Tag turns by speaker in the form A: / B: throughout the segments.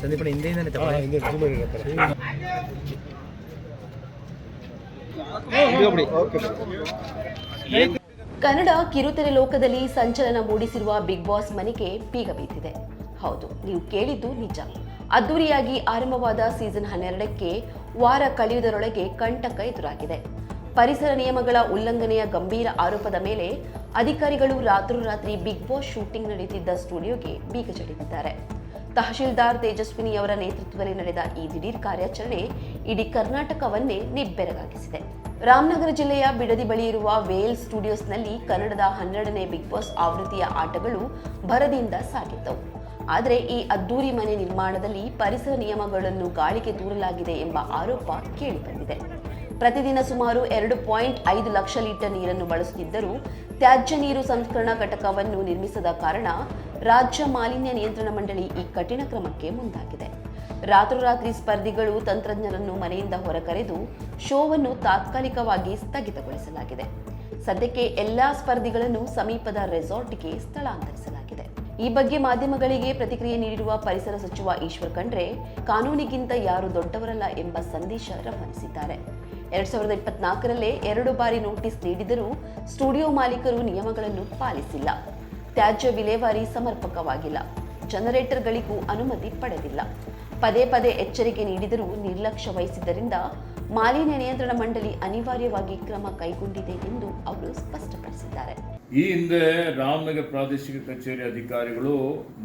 A: ಸಂದೀಪನ ಹಿಂದೆಯಿಂದನೇ ತಗೊಳ್ಳಿ.
B: ಕನ್ನಡ ಕಿರುತೆರೆ ಲೋಕದಲ್ಲಿ ಸಂಚಲನ ಮೂಡಿಸಿರುವ ಬಿಗ್ ಬಾಸ್ ಮನೆಗೆ ಬೀಗ ಬೀತಿದೆ. ಹೌದು ನೀವು ಕೇಳಿದ್ದು ನಿಜ. ಅದ್ದೂರಿಯಾಗಿ ಆರಂಭವಾದ ಸೀಸನ್ ಹನ್ನೆರಡಕ್ಕೆ ವಾರ ಕಳೆಯುವುದರೊಳಗೆ ಕಂಟಕ ಎದುರಾಗಿದೆ. ಪರಿಸರ ನಿಯಮಗಳ ಉಲ್ಲಂಘನೆಯ ಗಂಭೀರ ಆರೋಪದ ಮೇಲೆ ಅಧಿಕಾರಿಗಳು ರಾತ್ರೋರಾತ್ರಿ ಬಿಗ್ ಬಾಸ್ ಶೂಟಿಂಗ್ ನಡೆಯುತ್ತಿದ್ದ ಸ್ಟುಡಿಯೋಗೆ ಬೀಗ ಜಡಿದಿದ್ದಾರೆ. ತಹಶೀಲ್ದಾರ್ ತೇಜಸ್ವಿನಿ ಅವರ ನೇತೃತ್ವದಲ್ಲಿ ನಡೆದ ಈ ದಿಢೀರ್ ಕಾರ್ಯಾಚರಣೆ ಇಡೀ ಕರ್ನಾಟಕವನ್ನೇ ನಿಬ್ಬೆರಗಾಗಿಸಿದೆ. ರಾಮನಗರ ಜಿಲ್ಲೆಯ ಬಿಡದಿ ಬಳಿ ಇರುವ ವೇಲ್ ಸ್ಟುಡಿಯೋಸ್ನಲ್ಲಿ ಕನ್ನಡದ ಹನ್ನೆರಡನೇ ಬಿಗ್ ಬಾಸ್ ಆವೃತ್ತಿಯ ಆಟಗಳು ಭರದಿಂದ ಸಾಗಿದ್ದವು. ಆದರೆ ಈ ಅದ್ದೂರಿ ಮನೆ ನಿರ್ಮಾಣದಲ್ಲಿ ಪರಿಸರ ನಿಯಮಗಳನ್ನು ಗಾಳಿಗೆ ದೂರಲಾಗಿದೆ ಎಂಬ ಆರೋಪ ಕೇಳಿಬಂದಿದೆ. ಪ್ರತಿದಿನ ಸುಮಾರು ಎರಡು ಪಾಯಿಂಟ್ ಐದು ಲಕ್ಷ ಲೀಟರ್ ನೀರನ್ನು ಬಳಸುತ್ತಿದ್ದರೂ ತ್ಯಾಜ್ಯ ನೀರು ಸಂಸ್ಕರಣಾ ಘಟಕವನ್ನು ನಿರ್ಮಿಸದ ಕಾರಣ ರಾಜ್ಯ ಮಾಲಿನ್ಯ ನಿಯಂತ್ರಣ ಮಂಡಳಿ ಈ ಕಠಿಣ ಕ್ರಮಕ್ಕೆ ಮುಂದಾಗಿದೆ. ರಾತ್ರೋರಾತ್ರಿ ಸ್ಪರ್ಧಿಗಳು ತಂತ್ರಜ್ಞರನ್ನು ಮನೆಯಿಂದ ಹೊರಕರೆದು ಶೋವನ್ನು ತಾತ್ಕಾಲಿಕವಾಗಿ ಸ್ಥಗಿತಗೊಳಿಸಲಾಗಿದೆ. ಸದ್ಯಕ್ಕೆ ಎಲ್ಲಾ ಸ್ಪರ್ಧಿಗಳನ್ನು ಸಮೀಪದ ರೆಸಾರ್ಟ್ಗೆ ಸ್ಥಳಾಂತರಿಸಲಾಗಿದೆ. ಈ ಬಗ್ಗೆ ಮಾಧ್ಯಮಗಳಿಗೆ ಪ್ರತಿಕ್ರಿಯೆ ನೀಡಿರುವ ಪರಿಸರ ಸಚಿವ ಈಶ್ವರ್ ಖಂಡ್ರೆ, ಕಾನೂನಿಗಿಂತ ಯಾರು ದೊಡ್ಡವರಲ್ಲ ಎಂಬ ಸಂದೇಶ ರವಾನಿಸಿದ್ದಾರೆ. ಎರಡ್ ಸಾವಿರದ ಇಪ್ಪತ್ನಾಲ್ಕರಲ್ಲೇ ಎರಡು ಬಾರಿ ನೋಟಿಸ್ ನೀಡಿದರೂ ಸ್ಟುಡಿಯೋ ಮಾಲೀಕರು ನಿಯಮಗಳನ್ನು ಪಾಲಿಸಿಲ್ಲ. ತ್ಯಾಜ್ಯ ವಿಲೇವಾರಿ ಸಮರ್ಪಕವಾಗಿಲ್ಲ. ಜನರೇಟರ್ಗಳಿಗೂ ಅನುಮತಿ ಪಡೆದಿಲ್ಲ. ಪದೇ ಪದೇ ಎಚ್ಚರಿಕೆ ನೀಡಿದರೂ ನಿರ್ಲಕ್ಷ್ಯ ವಹಿಸಿದ್ದರಿಂದ ಮಾಲಿನ್ಯ ನಿಯಂತ್ರಣ ಮಂಡಳಿ ಅನಿವಾರ್ಯವಾಗಿ ಕ್ರಮ ಕೈಗೊಂಡಿದೆ ಎಂದು ಅವರು ಸ್ಪಷ್ಟಪಡಿಸಿದ್ದಾರೆ.
C: ಈ ಹಿಂದೆ ರಾಮನಗರ ಪ್ರಾದೇಶಿಕ ಕಚೇರಿ ಅಧಿಕಾರಿಗಳು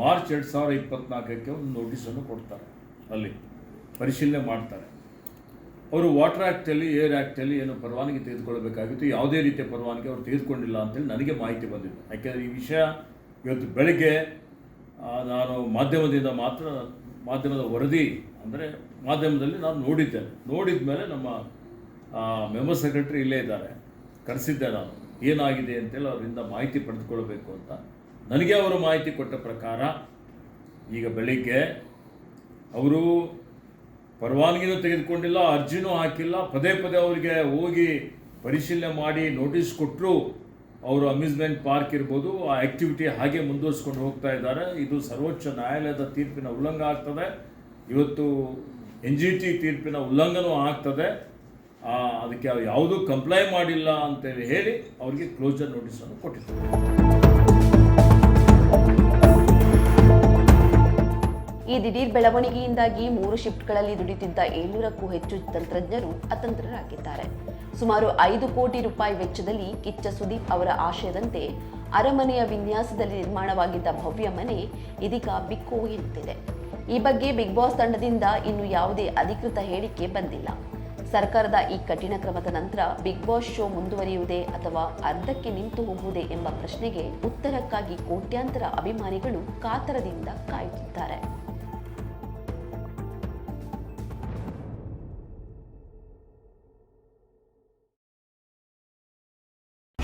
C: ಮಾರ್ಚ್ ಎರಡು ಸಾವಿರದ ಇಪ್ಪತ್ನಾಲ್ಕಕ್ಕೆ ಒಂದು ನೋಟಿಸನ್ನು ಕೊಡ್ತಾರೆ. ಅಲ್ಲಿ ಪರಿಶೀಲನೆ ಮಾಡ್ತಾರೆ. ಅವರು ವಾಟರ್ ಆ್ಯಕ್ಟಲ್ಲಿ ಏರ್ ಆ್ಯಕ್ಟಲ್ಲಿ ಏನು ಪರವಾನಗಿ ತೆಗೆದುಕೊಳ್ಬೇಕಾಗಿತ್ತು ಯಾವುದೇ ರೀತಿಯ ಪರವಾನಗಿ ಅವರು ತೆಗೆದುಕೊಂಡಿಲ್ಲ ಅಂತೇಳಿ ನನಗೆ ಮಾಹಿತಿ ಬಂದಿದೆ. ಯಾಕೆಂದರೆ ಈ ವಿಷಯ ಇವತ್ತು ಬೆಳಗ್ಗೆ ನಾನು ಮಾಧ್ಯಮದಿಂದ ಮಾತ್ರ ಮಾಧ್ಯಮದ ವರದಿ ಅಂದರೆ ಮಾಧ್ಯಮದಲ್ಲಿ ನಾನು ನೋಡಿದ್ದೇನೆ. ನೋಡಿದ ಮೇಲೆ ನಮ್ಮ ಮೆಂಬರ್ ಸೆಕ್ರೆಟರಿ ಇಲ್ಲೇ ಇದ್ದಾರೆ. ಕರೆಸಿದ್ದೆ ನಾನು. ಏನಾಗಿದೆ ಅಂತೇಳಿ ಅವರಿಂದ ಮಾಹಿತಿ ಪಡೆದುಕೊಳ್ಬೇಕು ಅಂತ. ನನಗೆ ಅವರು ಮಾಹಿತಿ ಕೊಟ್ಟ ಪ್ರಕಾರ ಈಗ ಬೆಳಿಗ್ಗೆ ಅವರು ಪರವಾನಗಿನೂ ತೆಗೆದುಕೊಂಡಿಲ್ಲ, ಅರ್ಜಿನೂ ಹಾಕಿಲ್ಲ, ಪದೇ ಪದೇ ಅವರಿಗೆ ಹೋಗಿ ಪರಿಶೀಲನೆ ಮಾಡಿ ನೋಟಿಸ್ ಕೊಟ್ಟರು ಅವರು ಅಮ್ಯೂಸ್ಮೆಂಟ್ ಪಾರ್ಕ್ ಇರ್ಬೋದು, ಆ ಆ್ಯಕ್ಟಿವಿಟಿ ಹಾಗೆ ಮುಂದುವರಿಸ್ಕೊಂಡು ಹೋಗ್ತಾ ಇದ್ದಾರೆ. ಇದು ಸರ್ವೋಚ್ಚ ನ್ಯಾಯಾಲಯದ ತೀರ್ಪಿನ ಉಲ್ಲಂಘ ಆಗ್ತದೆ. ಇವತ್ತು ಎನ್ ಜಿ ಟಿ ತೀರ್ಪಿನ ಉಲ್ಲಂಘನೂ ಆಗ್ತದೆ. ಅದಕ್ಕೆ ಯಾವುದೂ ಕಂಪ್ಲೈ ಮಾಡಿಲ್ಲ ಅಂತೇಳಿ ಹೇಳಿ ಅವರಿಗೆ ಕ್ಲೋಸರ್ ನೋಟಿಸನ್ನು ಕೊಟ್ಟಿದ್ದಾರೆ.
B: ಈ ದಿಢೀರ್ ಬೆಳವಣಿಗೆಯಿಂದಾಗಿ ಮೂರು ಶಿಫ್ಟ್ಗಳಲ್ಲಿ ದುಡಿತಿದ್ದ ಏಳ್ನೂರಕ್ಕೂ ಹೆಚ್ಚು ತಂತ್ರಜ್ಞರು ಅತಂತ್ರರಾಗಿದ್ದಾರೆ. ಸುಮಾರು ಐದು ಕೋಟಿ ರೂಪಾಯಿ ವೆಚ್ಚದಲ್ಲಿ ಕಿಚ್ಚ ಸುದೀಪ್ ಅವರ ಆಶಯದಂತೆ ಅರಮನೆಯ ವಿನ್ಯಾಸದಲ್ಲಿ ನಿರ್ಮಾಣವಾಗಿದ್ದ ಭವ್ಯ ಮನೆ ಇದೀಗ ಬಿಕ್ಕು ಎನ್ನುತ್ತಿದೆ ಈ ಬಗ್ಗೆ ಬಿಗ್ ಬಾಸ್ ತಂಡದಿಂದ ಇನ್ನು ಯಾವುದೇ ಅಧಿಕೃತ ಹೇಳಿಕೆ ಬಂದಿಲ್ಲ. ಸರ್ಕಾರದ ಈ ಕಠಿಣ ಕ್ರಮದ ನಂತರ ಬಿಗ್ ಬಾಸ್ ಶೋ ಮುಂದುವರಿಯುವುದೇ ಅಥವಾ ಅರ್ಧಕ್ಕೆ ನಿಂತು ಹೋಗುವುದೇ ಎಂಬ ಪ್ರಶ್ನೆಗೆ ಉತ್ತರಕ್ಕಾಗಿ ಕೋಟ್ಯಾಂತರ ಅಭಿಮಾನಿಗಳು ಕಾತರದಿಂದ ಕಾಯುತ್ತಿದ್ದಾರೆ.